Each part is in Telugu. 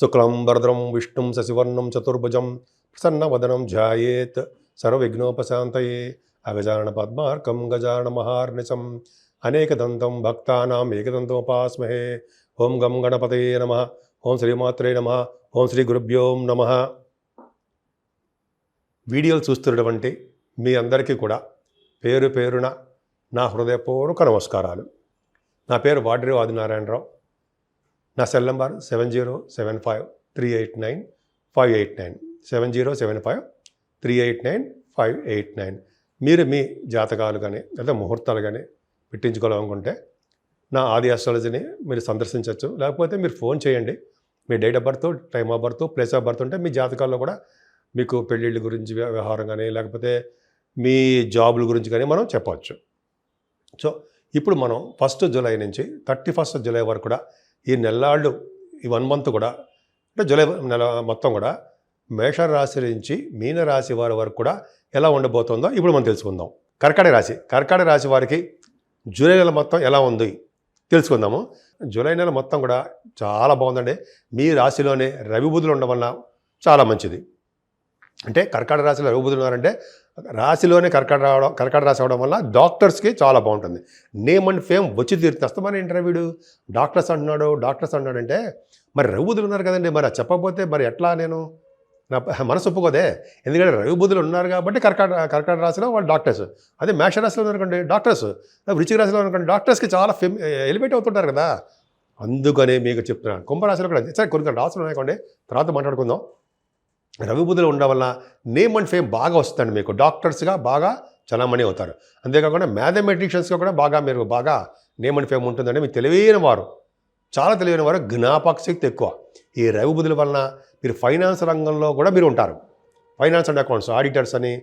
శుక్లం వరదరం విష్ణుం శశివర్ణం చతుర్భుజం ప్రసన్నవదనం ధ్యాయేత్ సర్వవిఘ్నోపశాంతయే అగజానన పద్మార్కం గజానన మహార్నిశం అనేకదంతం భక్తానాం ఏకదంతోపాస్మహే. ఓం గం గణపతయే నమ. ఓం శ్రీమాత్రే నమ. ఓం శ్రీ గురుభ్యోం నమ. వీడియోలు చూస్తున్నటువంటి మీ అందరికీ కూడా పేరు పేరున నా హృదయపూర్వక నమస్కారాలు. నా పేరు వాడ్రి ఆదినారాయణరావు. నా cell number seven zero seven five three eight nine five eight nine. Seven zero seven five three eight nine five eight nine. మీరు మీ జాతకాలు కానీ లేదా ముహూర్తాలు కానీ పెట్టించుకోవాలనుకుంటే నా ఆది ఆస్ట్రాలజీని మీరు సందర్శించవచ్చు లేకపోతే మీరు ఫోన్ చేయండి. మీ date of birth time of birth place of birth ఉంటే మీ జాతకాల్లో కూడా మీకు పెళ్ళిళ్ళ గురించి వ్యవహారం కానీ లేకపోతే మీ జాబుల గురించి కానీ మనం చెప్పవచ్చు. సో ఇప్పుడు మనం ఫస్ట్ జూలై నుంచి థర్టీ ఫస్ట్ జూలై వరకు కూడా ఈ నెల్లాళ్ళు ఈ వన్ మంత్ కూడా అంటే జూలై నెల మొత్తం కూడా మేషరాశి నుంచి మీనరాశి వారి వరకు కూడా ఎలా ఉండబోతుందో ఇప్పుడు మనం తెలుసుకుందాం. కర్కాటక రాశి కర్కాటక రాశి వారికి జూలై నెల మొత్తం ఎలా ఉంది తెలుసుకుందాము. జూలై నెల మొత్తం కూడా చాలా బాగుందండి. మీ రాశిలోనే రవి బుధులు ఉండడం వల్ల చాలా మంచిది. అంటే కర్కాటక రాశిలో రవి బుధులు ఉన్నారంటే రాశిలోనే కర్కట రావడం కర్కట రాశి అవడం వల్ల డాక్టర్స్కి చాలా బాగుంటుంది. నేమ్ అండ్ ఫేమ్ వచ్చి తీరుతుంది అస్తమాన ఇంటర్వ్యూడు డాక్టర్స్ అంటున్నాడు డాక్టర్స్ అంటున్నాడు అంటే మరి రవి ఉన్నారు కదండి. మరి చెప్పకపోతే మరి ఎట్లా నేను? నా మనసు ఒప్పుకోదే. ఎందుకంటే రవిబుద్ధులు ఉన్నారు కాబట్టి కర్కాట కర్కాటక రాశిలో వాళ్ళు డాక్టర్స్. అదే మేష రాశిలో ఉన్నారనుకోండి డాక్టర్స్. వృచ్చిక రాశిలో అనుకోండి డాక్టర్స్కి చాలా ఫెమ్ ఎలివేట్ అవుతుంటారు కదా. అందుకనే మీకు చెప్తున్నాను. కుంభరాశిలో కూడా సరే కొన్ని కొన్ని రాశులు ఉన్నాయండి తర్వాత మాట్లాడుకుందాం. రవి బుధులు ఉండడం వల్ల నేమ్ అండ్ ఫేమ్ బాగా వస్తుందండి మీకు. డాక్టర్స్గా బాగా చలామణి అవుతారు. అంతేకాకుండా మ్యాథమెటిషియన్స్గా కూడా బాగా మీరు బాగా నేమ్ అండ్ ఫేమ్ ఉంటుందండి. మీకు తెలివైన వారు చాలా తెలివైన వారు జ్ఞాపక శక్తి ఎక్కువ. ఈ రవి వలన మీరు ఫైనాన్స్ రంగంలో కూడా మీరు ఉంటారు. ఫైనాన్స్ అండ్ అకౌంట్స్ ఆడిటర్స్ అని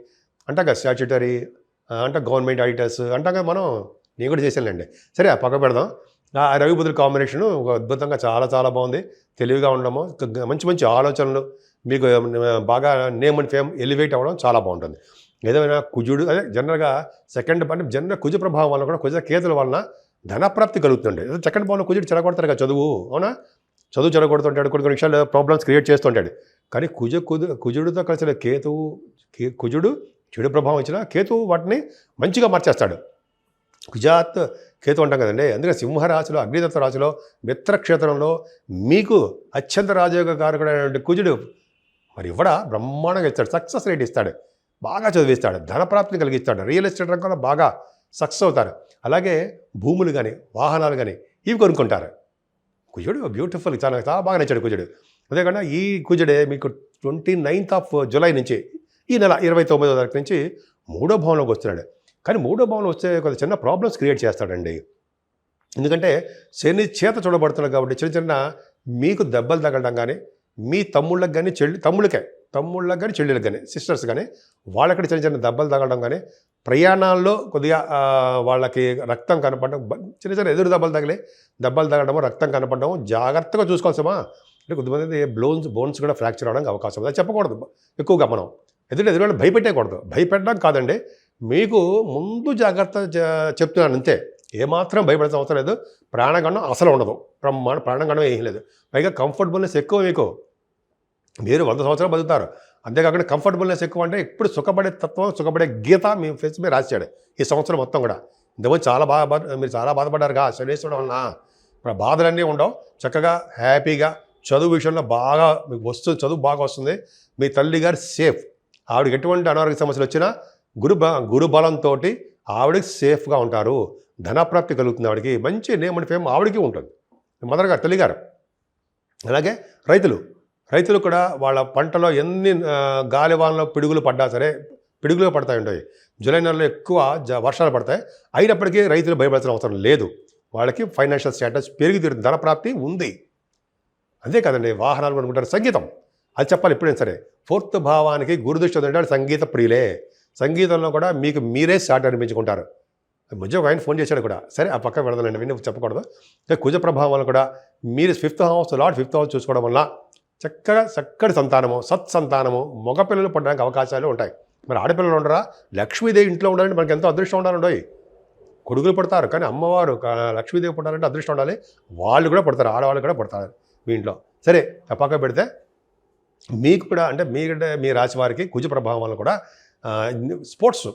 అంటే స్టాచ్యుటరీ అంటే గవర్నమెంట్ ఆడిటర్స్ అంటాం మనం నేను కూడా చేసానులేండి సరే పక్క పెడదాం. ఆ రవి బుధుల కాంబినేషన్ ఒక అద్భుతంగా చాలా చాలా బాగుంది. తెలివిగా ఉండడము మంచి మంచి ఆలోచనలు మీకు బాగా నేమ్ అండ్ ఫేమ్ ఎలివేట్ అవ్వడం చాలా బాగుంటుంది. ఏదైనా కుజుడు అదే జనరల్గా సెకండ్ అంటే జనరల్ కుజ ప్రభావం వల్ల కూడా కుజ కేతుల వలన ధనప్రాప్తి కలుగుతుండే సెకండ్ భావంలో కుజుడు చెడగొడతారు కదా చదువు అవునా? చదువు చెడగొడుతుంటాడు కొన్ని కొన్ని విషయాలు ప్రాబ్లమ్స్ క్రియేట్ చేస్తుంటాడు. కానీ కుజ కుదు కుజుడితో కలిసిన కేతువు కే- కుజుడు చెడు ప్రభావం ఇచ్చిన కేతువు వాటిని మంచిగా మార్చేస్తాడు. కుజాత్ కేతు అంటాం కదండి. అందుకే సింహరాశిలో అగ్నిదత్త రాశిలో మిత్రక్షేత్రంలో మీకు అత్యంత రాజయోగ కారకుడైనటువంటి కుజుడు మరి ఇవ్వడా? బ్రహ్మాండంగా ఇస్తాడు. సక్సెస్ రేట్ ఇస్తాడు. బాగా చదివిస్తాడు. ధనప్రాప్తిని కలిగిస్తాడు. రియల్ ఎస్టేట్ రంగంలో బాగా సక్సెస్ అవుతారు. అలాగే భూములు కానీ వాహనాలు కానీ ఇవి కొనుక్కుంటారు. కుజుడు బ్యూటిఫుల్. చాలా చాలా బాగా నచ్చాడు కుజుడు. అదేకాకుండా ఈ కుజుడే మీకు ట్వంటీ నైన్త్ ఆఫ్ జూలై నుంచి ఈ నెల ఇరవై తొమ్మిదో తారీఖు నుంచి మూడో భవనంలోకి వస్తున్నాడు. కానీ మూడో భవనం వస్తే కొంత చిన్న ప్రాబ్లమ్స్ క్రియేట్ చేస్తాడండి. ఎందుకంటే శని చేత చూడబడుతున్నాడు కాబట్టి చిన్న చిన్న మీకు దెబ్బలు తగలడం కానీ మీ తమ్ముళ్ళకి కానీ చెల్లి తమ్ముళ్ళకే తమ్ముళ్ళకి కానీ చెల్లెళ్ళకి కానీ సిస్టర్స్ కానీ వాళ్ళకి చిన్న చిన్న దెబ్బలు తగలడం కానీ ప్రయాణాల్లో కొద్దిగా వాళ్ళకి రక్తం కనపడడం చిన్న చిన్న ఎదురు దెబ్బలు తగిలి దెబ్బలు తగలడము రక్తం కనపడడం జాగ్రత్తగా చూసుకోవాల్సమా అంటే కొంతమంది బ్లోన్స్ బోన్స్ కూడా ఫ్రాక్చర్ అవడానికి అవకాశం ఉంది. అది చెప్పకూడదు. ఎక్కువగా మనం ఎదురు ఎదురు భయపెట్టేయకూడదు. భయపెట్టడం కాదండి మీకు ముందు జాగ్రత్త చెప్తున్నాను అంతే ఏమాత్రం భయపడాల్సిన అవసరం లేదు. ప్రాణగణం అసలు ఉండదు. బ్రహ్మాండ ప్రాణగణం ఏం లేదు. పైగా కంఫర్టబుల్నెస్ ఎక్కువ మీకు. మీరు వంద సంవత్సరాలు బతుకుతారు. అంతేకాకుండా కంఫర్టబుల్నెస్ ఎక్కువ అంటే ఇప్పుడు సుఖపడే తత్వం సుఖపడే గీత మీ ఫేస్ మీద రాశాడు ఈ సంవత్సరం మొత్తం కూడా. ఇంతకుముందు చాలా బాగా బాధ మీరు చాలా బాధపడ్డారుగా. శనేశ్వరం వలన. ఇప్పుడు బాధలన్నీ ఉండవు. చక్కగా హ్యాపీగా చదువు విషయంలో బాగా మీకు వస్తుంది చదువు బాగా వస్తుంది. మీ తల్లి గారు సేఫ్. ఆవిడకి ఎటువంటి అనారోగ్య సమస్యలు వచ్చినా గురు బ గురు బలంతో ఆవిడకి సేఫ్గా ఉంటారు. ధనప్రాప్తి కలుగుతుంది ఆవిడకి. మంచి నేమ్ అండ్ ఫేమ్ ఆవిడకి ఉంటుంది. మదర్ గారు తల్లిగారు అలాగే రైతులు. రైతులు కూడా వాళ్ళ పంటలో ఎన్ని గాలివానలో పిడుగులు పడ్డా సరే పిడుగులు పడతాయి ఉంటాయి. జూలై నెలలో ఎక్కువ జ- వర్షాలు పడతాయి. అయినప్పటికీ రైతులు భయపడాల్సిన అవసరం లేదు. వాళ్ళకి ఫైనాన్షియల్ స్టేటస్ పెరిగి తీరుతుంది ధనప్రాప్తి ఉంది. అంతే కదండి. వాహనాలు కొనుక్కుంటారు సంగీతం. అది చెప్పాలి ఎప్పుడైనా సరే. ఫోర్త్ భావానికి గురుదృష్టి ఉందంటే సంగీత ప్రియులే. సంగీతంలో కూడా మీకు మీరే స్టార్ట్ అనిపించుకుంటారు. మధ్య ఒక ఆయన ఫోన్ చేశాడు కూడా. సరే ఆ పక్క పెడదానండి విని చెప్పకూడదు. కుజ ప్రభావం వల్ల కూడా మీరు fifth house lord fifth house చూసుకోవడం వల్ల చక్కగా చక్కటి సంతానము సత్సంతానము మగపిల్లలు పడడానికి అవకాశాలు ఉంటాయి. మరి ఆడపిల్లలు ఉండరా? లక్ష్మీదేవి ఇంట్లో ఉండాలంటే మనకి ఎంతో అదృష్టం ఉండాలండి కొడుకులు పడతారు కానీ అమ్మవారు లక్ష్మీదేవి పడాలంటే అదృష్టం ఉండాలి. వాళ్ళు కూడా పడతారు ఆడవాళ్ళు కూడా పడతారు మీ ఇంట్లో. సరే ఆ పక్క పెడితే మీకు కూడా అంటే మీ మీ రాశి వారికి కుజ ప్రభావం వల్ల కూడా స్పోర్ట్స్.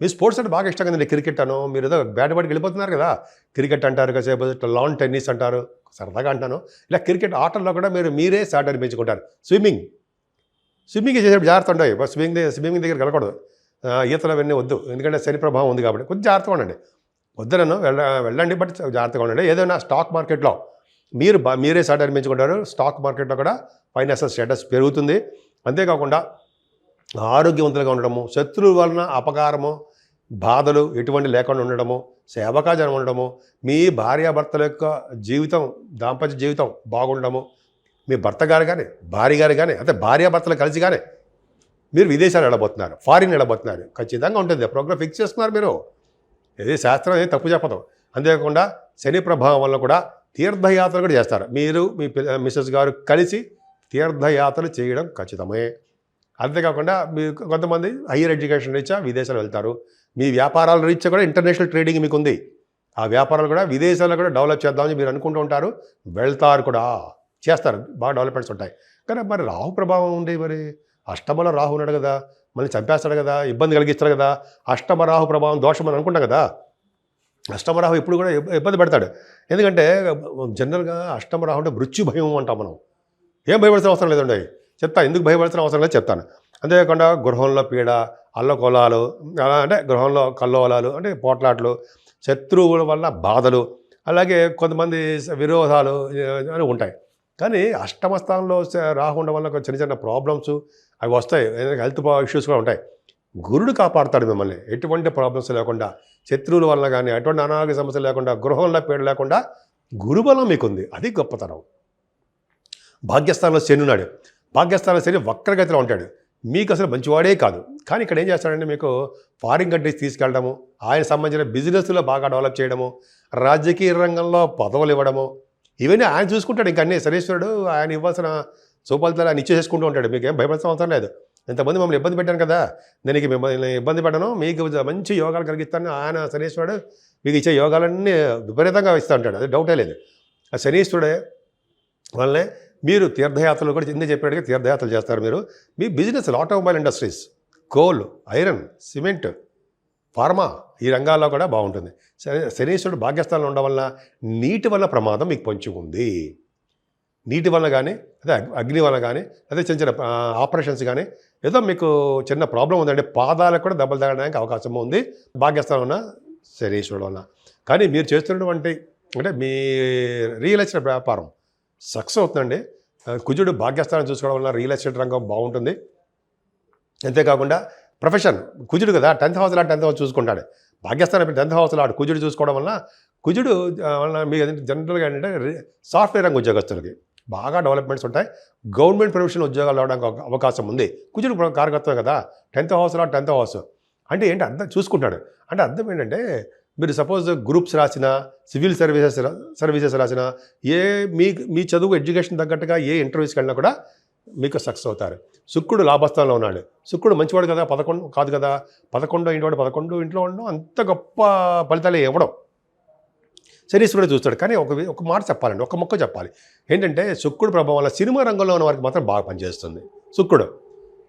మీ స్పోర్ట్స్ అంటే బాగా ఇష్టం కదండి క్రికెట్ అను. మీరు ఏదో బ్యాట్ పడికి వెళ్ళిపోతున్నారు కదా. క్రికెట్ అంటారు కాసేపు లాన్ టెన్నిస్ అంటారు. సరదాగా అంటాను. ఇలా క్రికెట్ ఆటల్లో కూడా మీరు మీరే సాటర్ని పెంచుకుంటారు స్విమ్మింగ్. స్విమ్మింగ్ చేసేటప్పుడు జాగ్రత్త ఉండవు స్విమ్మింగ్ స్విమ్మింగ్ దగ్గర వెళ్ళకూడదు. ఈతలు అవన్నీ వద్దు. ఎందుకంటే శని ప్రభావం ఉంది కాబట్టి కొంచెం జాగ్రత్తగా ఉండండి. వద్దనను వెళ్ళ వెళ్ళండి బట్ జాగ్రత్తగా ఉండండి. ఏదైనా స్టాక్ మార్కెట్లో మీరు మీరే సాటర్ని పెంచుకుంటారు స్టాక్ మార్కెట్లో కూడా ఫైనాన్షియల్ స్టేటస్ పెరుగుతుంది. అంతేకాకుండా ఆరోగ్యవంతులుగా ఉండడము శత్రువుల వలన అపకారము బాధలు ఎటువంటి లేకుండా ఉండడము సేవకాజనం ఉండడము మీ భార్యాభర్తల యొక్క జీవితం దాంపత్య జీవితం బాగుండడము మీ భర్త గారు కానీ భార్య గారు కానీ అంటే భార్యాభర్తలు కలిసి కానీ మీరు విదేశాలు వెళ్ళబోతున్నారు ఫారిన్ వెళ్ళబోతున్నారు. ఖచ్చితంగా ఉంటుంది. ప్రోగ్రామ్ ఫిక్స్ చేస్తున్నారు మీరు. ఏది శాస్త్రం అనేది తప్పు చెప్పదు. అంతేకాకుండా శని ప్రభావం వల్ల కూడా తీర్థయాత్రలు కూడా చేస్తారు. మీరు మీ మిస్సెస్ గారు కలిసి తీర్థయాత్రలు చేయడం ఖచ్చితమే. అంతేకాకుండా మీరు కొంతమంది హయ్యర్ ఎడ్యుకేషన్ రీత్యా విదేశాలు వెళ్తారు. మీ వ్యాపారాల రీత్యా కూడా ఇంటర్నేషనల్ ట్రేడింగ్ మీకు ఉంది ఆ వ్యాపారాలు కూడా విదేశాల్లో కూడా డెవలప్ చేద్దామని మీరు అనుకుంటూ ఉంటారు. వెళ్తారు కూడా. చేస్తారు. బాగా డెవలప్మెంట్స్ ఉంటాయి. కానీ మరి రాహు ప్రభావం ఉంది మరి అష్టమలో రాహు ఉన్నాడు కదా. మళ్ళీ చంపేస్తాడు కదా. ఇబ్బంది కలిగిస్తాడు కదా. అష్టమ రాహు ప్రభావం దోషం అని అనుకుంటాం కదా. అష్టమరాహు ఇప్పుడు కూడా ఇబ్బంది పెడతాడు. ఎందుకంటే జనరల్గా అష్టమరాహు అంటే మృత్యు భయం అంటాం మనం. ఏం భయపడాల్సిన అవసరం లేదండి. చెప్తాను ఎందుకు భయపడాల్సిన అవసరం లేదు చెప్తాను. అంతేకాకుండా గృహంలో పీడ అల్లకొలాలు అలా అంటే గృహంలో కల్లోలాలు అంటే పోట్లాట్లు శత్రువుల వల్ల బాధలు అలాగే కొంతమంది విరోధాలు అని ఉంటాయి. కానీ అష్టమ స్థానంలో రాకుండా వల్ల చిన్న చిన్న ప్రాబ్లమ్స్ అవి వస్తాయి. హెల్త్ ఇష్యూస్ కూడా ఉంటాయి. గురుడు కాపాడుతాడు మిమ్మల్ని. ఎటువంటి ప్రాబ్లమ్స్ లేకుండా శత్రువుల వల్ల కానీ ఎటువంటి అనారోగ్య సమస్యలు లేకుండా గృహంలో పీడ లేకుండా గురుబలం మీకుంది. అది గొప్పతనం. భాగ్యస్థానంలో శని ఉన్నాడు సరే వక్రగతిలో ఉంటాడు. మీకు అసలు మంచివాడే కాదు. కానీ ఇక్కడ ఏం చేస్తాడంటే మీకు ఫారిన్ కంట్రీస్ తీసుకెళ్ళడము ఆయన సంబంధించిన బిజినెస్లో బాగా డెవలప్ చేయడము రాజకీయ రంగంలో పదవులు ఇవ్వడము ఇవన్నీ ఆయన చూసుకుంటాడు. ఇంకా అన్నీ శనీశ్వరుడు ఆయన ఇవ్వాల్సిన సోపాలితాలు ఆయన ఇచ్చేసుకుంటూ ఉంటాడు. మీకు ఏం భయపడాల్సిన అవసరం లేదు. ఇంతమంది మమ్మల్ని ఇబ్బంది పెట్టాను కదా. దీనికి మిమ్మల్ని ఇబ్బంది పెట్టను. మీకు మంచి యోగాలు కలిగిస్తాను. ఆయన శనీశ్వరుడు మీకు ఇచ్చే యోగాలన్నీ విపరీతంగా ఇస్తూ ఉంటాడు. అది డౌటే లేదు. ఆ శనీశ్వరుడే వాళ్ళని మీరు తీర్థయాత్రలు కూడా ఎందుకు చెప్పినట్టుగా తీర్థయాత్రలు చేస్తారు మీరు. మీ business automobile industries coal iron cement pharma ఈ రంగాల్లో కూడా బాగుంటుంది. శనీశ్వరుడు భాగ్యస్థానంలో ఉండడం వల్ల నీటి వల్ల ప్రమాదం మీకు పొంచి ఉంది. నీటి వల్ల కానీ అదే అగ్ని వల్ల కానీ అదే చిన్న చిన్న ఆపరేషన్స్ కానీ ఏదో మీకు చిన్న ప్రాబ్లం ఉందంటే పాదాలకు కూడా దెబ్బలు తగ్గడానికి అవకాశం ఉంది. భాగ్యస్థానం ఉన్న శనీశ్వరుడు వల్ల కానీ మీరు చేస్తున్నటువంటి అంటే మీ రియల్ ఎస్టేట్ వ్యాపారం సక్సెస్ అవుతుందండి. కుజుడు భాగ్యస్థానం చూసుకోవడం వల్ల రియల్ ఎస్టేట్ రంగం బాగుంటుంది. అంతేకాకుండా ప్రొఫెషన్ కుజుడు కదా టెన్త్ హౌస్ లాంటి టెన్త్ హౌస్ చూసుకుంటాడు. భాగ్యస్థానం టెన్త్ హౌస్ లాంటి కుజుడు చూసుకోవడం వల్ల కుజుడు వలన మీకు ఏంటంటే జనరల్గా ఏంటంటే సాఫ్ట్వేర్ రంగ ఉద్యోగస్తులకి బాగా డెవలప్మెంట్స్ ఉంటాయి. గవర్నమెంట్ ప్రొఫెషనల్ ఉద్యోగాలు రావడానికి అవకాశం ఉంది. కుజుడు ప్ర- కారకత్వం కదా టెన్త్ హౌస్ లా టెన్త్ హౌస్ అంటే ఏంటి అర్థం చూసుకుంటాడు. అంటే అర్థం ఏంటంటే మీరు సపోజ్ గ్రూప్స్ రాసిన సివిల్ సర్వీసెస్ సర్వీసెస్ రాసిన ఏ మీ మీ చదువు ఎడ్యుకేషన్ తగ్గట్టుగా ఏ ఇంటర్వ్యూస్కి వెళ్ళినా కూడా మీకు సక్సెస్ అవుతారు. శుక్రుడు లాభస్థానంలో ఉన్నాడు. శుక్రుడు మంచివాడు కదా పదకొండు కాదు కదా పదకొండో ఇంటివాడు పదకొండు ఇంట్లో ఉండడం అంత గొప్ప ఫలితాలు ఇవ్వడం. శనీశ్వరుడు చూస్తాడు కానీ ఒక ఒక మాట చెప్పాలండి ఒక మొక్క చెప్పాలి. ఏంటంటే శుక్రుడు ప్రభావం వల్ల సినిమా రంగంలో ఉన్న వారికి మాత్రం బాగా పనిచేస్తుంది. శుక్రుడు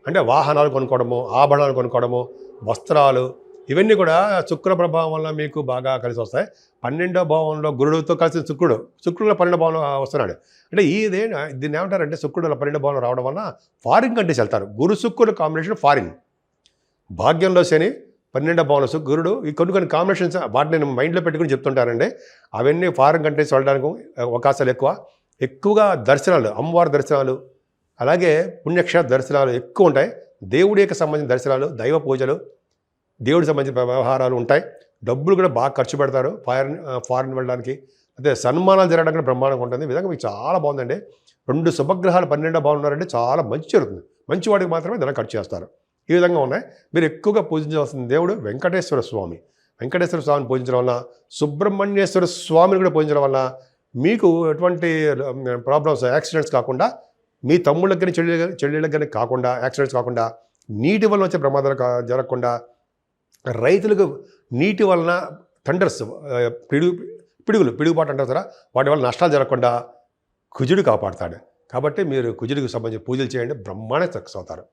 అంటే వాహనాలు కొనుక్కోవడము ఆభరణాలు కొనుక్కోవడము వస్త్రాలు ఇవన్నీ కూడా శుక్ర ప్రభావం వల్ల మీకు బాగా కలిసి వస్తాయి. పన్నెండో భావంలో గురుడుతో కలిసి శుక్రుడు శుక్రుడు పన్నెండో భావంలో వస్తున్నాడు. అంటే ఇదే దీన్ని ఏమంటారంటే శుక్రుడు పన్నెండో భావంలో రావడం వల్ల ఫారిన్ కంట్రీస్ వెళ్తారు. గురు శుక్రుడు కాంబినేషన్ ఫారిన్. భాగ్యంలో శని పన్నెండో భావంలో గురుడు ఈ కొన్ని కొన్ని కాంబినేషన్స్ వాటిని నేను మైండ్లో పెట్టుకుని చెప్తుంటానండి అవన్నీ ఫారిన్ కంట్రీస్ వెళ్ళడానికి అవకాశాలు ఎక్కువ. ఎక్కువగా దర్శనాలు అమ్మవారి దర్శనాలు అలాగే పుణ్యక్షేత్ర దర్శనాలు ఎక్కువ ఉంటాయి. దేవుడి యొక్క సంబంధించిన దర్శనాలు దైవ పూజలు దేవుడికి సంబంధించిన వ్యవహారాలు ఉంటాయి. డబ్బులు కూడా బాగా ఖర్చు పెడతారు. ఫారిన్ ఫారిన్ వెళ్ళడానికి. అదే సన్మానాలు జరగడానికి కూడా బ్రహ్మాండంగా ఉంటుంది. ఈ విధంగా మీకు చాలా బాగుందండి. రెండు శుభగ్రహాలు పన్నెండో బాగున్నారంటే చాలా మంచి జరుగుతుంది. మంచి వాడికి మాత్రమే ధన ఖర్చు చేస్తారు. ఈ విధంగా ఉన్నాయి. మీరు ఎక్కువగా పూజించవలసిన దేవుడు వెంకటేశ్వర స్వామి. వెంకటేశ్వర స్వామిని పూజించడం వల్ల సుబ్రహ్మణ్యేశ్వర స్వామిని కూడా పూజించడం వల్ల మీకు ఎటువంటి ప్రాబ్లమ్స్ యాక్సిడెంట్స్ కాకుండా మీ తమ్ముళ్ళకి కానీ చెల్లి చెల్లెళ్ళకి కానీ కాకుండా యాక్సిడెంట్స్ కాకుండా నీటి వల్ల వచ్చే ప్రమాదాలు జరగకుండా రైతులకు నీటి వలన థండర్స్ పిడుగు పిడుగులు పిడుగుపాటు అంటారు కదా వాటి వల్ల నష్టాలు జరగకుండా కుజుడు కాపాడుతాడు. కాబట్టి మీరు కుజుడికి సంబంధించి పూజలు చేయండి బ్రహ్మాండ సక్సెస్ అవుతారు.